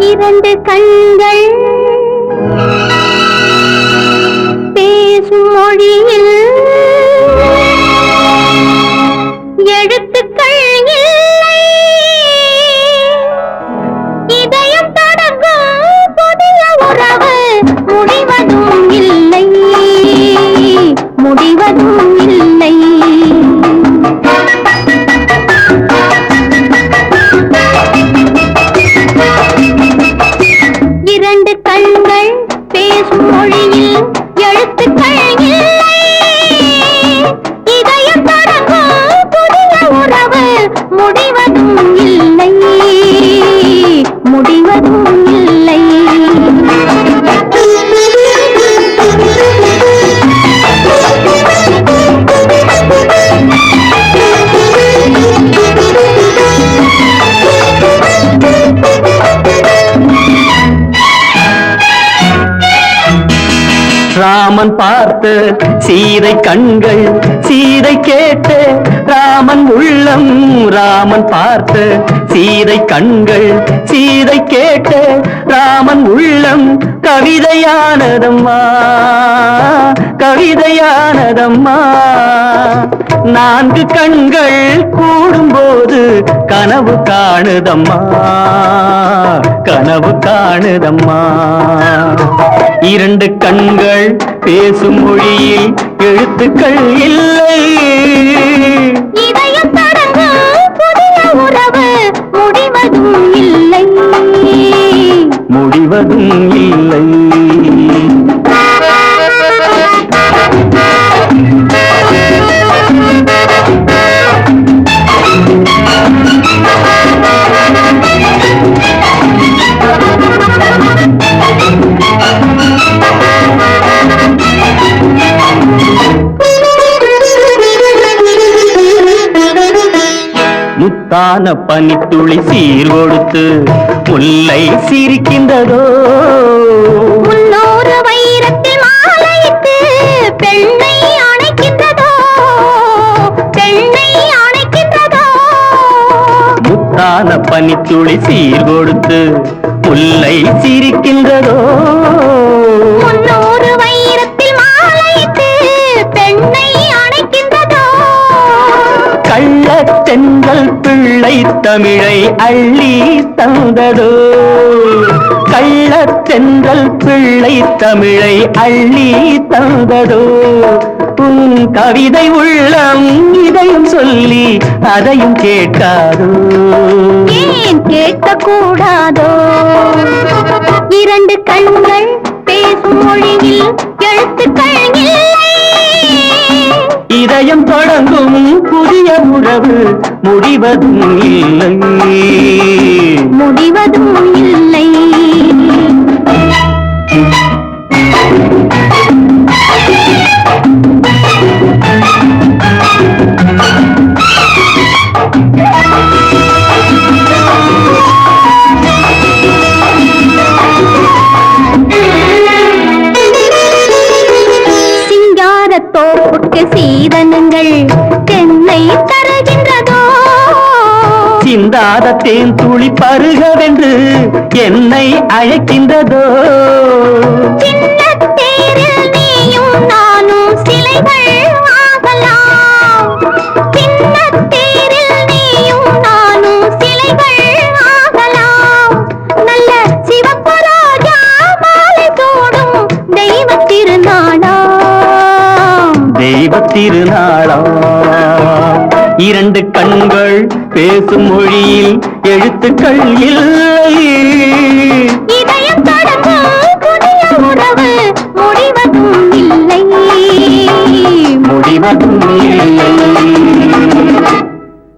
இரண்டு கண்கள். பேசும் மொழியில் எழுத்துக்கள் இதயம் தொடங்கும் புதிய உறவு. முடிவதும் இல்லை. முடிவதும் இல்லை இரண்டு கண்கள் பேசும் மொழியில் எழுத்துக்கள் இல்லை. இதயம் தொடங்கும் புதிய உறவு முடிவு ராமன் பார்த்த சீதை கண்கள் சீதை கேட்ட ராமன் உள்ளம். ராமன் பார்த்த சீதை கண்கள் சீதை கேட்ட ராமன் உள்ளம். கவிதையானதம்மா கவிதையானதம்மா. நான்கு கண்கள் கூடும்போது கனவு காணுதம்மா. கனவு காணுதம்மா. இரண்டு கண்கள் பேசும் மொழியில் எழுத்துக்கள் இல்லை. முடிவதும் இல்லை. முத்தான பனித்துளி சீர் கொடுத்து முல்லை சிரிக்கின்றதோ? முன்னூறு வைரத்தில் மாலையிட்டு பெண்ணை அணைக்கின்றதோ? பெண்ணை அணைக்கின்றதோ? முத்தான பனித்துளி சீர் கொடுத்து முல்லை சிரிக்கின்றதோ? முன்னூறு வைரத்தில் மாலையிட்டு பெண்ணை அணைக்கின்றதோ? கள்ளத் தென்றல் பிள்ளை தமிழை அள்ளி தந்ததோ? கள்ளத் தென்றல் பிள்ளை தமிழை அள்ளி தந்ததோ? உன் கவிதை உள்ளம் இதையும் சொல்லி அதையும் கேட்காதோ? ஏன் கேட்கக்கூடாதோ? இரண்டு கண்கள் பேசும் மொழியில் எழுத்துக்கள் இதயம் தொடங்கும் புதிய உறவு முடிவதும் இல்லை. முடிவதும் இல்லை. சிங்காரத்தோப்புக்கு சீதனங்கள். சிந்தாத தேன் துளி பருகவென்று என்னை அழைக்கின்றதோ? சின்னத் தேரில் நீயும் நானும் சிலைகள் ஆகலாம். சின்னத் தேரில் நீயும் நானும் சிலைகள் ஆகலாம். நல்ல சிவப்பு ரோஜா மாலை சூடும் தெய்வ திருநாளாம் தெய்வ திருநாளா இரண்டு கண்கள் பேசும் மொழியில் எழுத்துக்கள் இல்லை.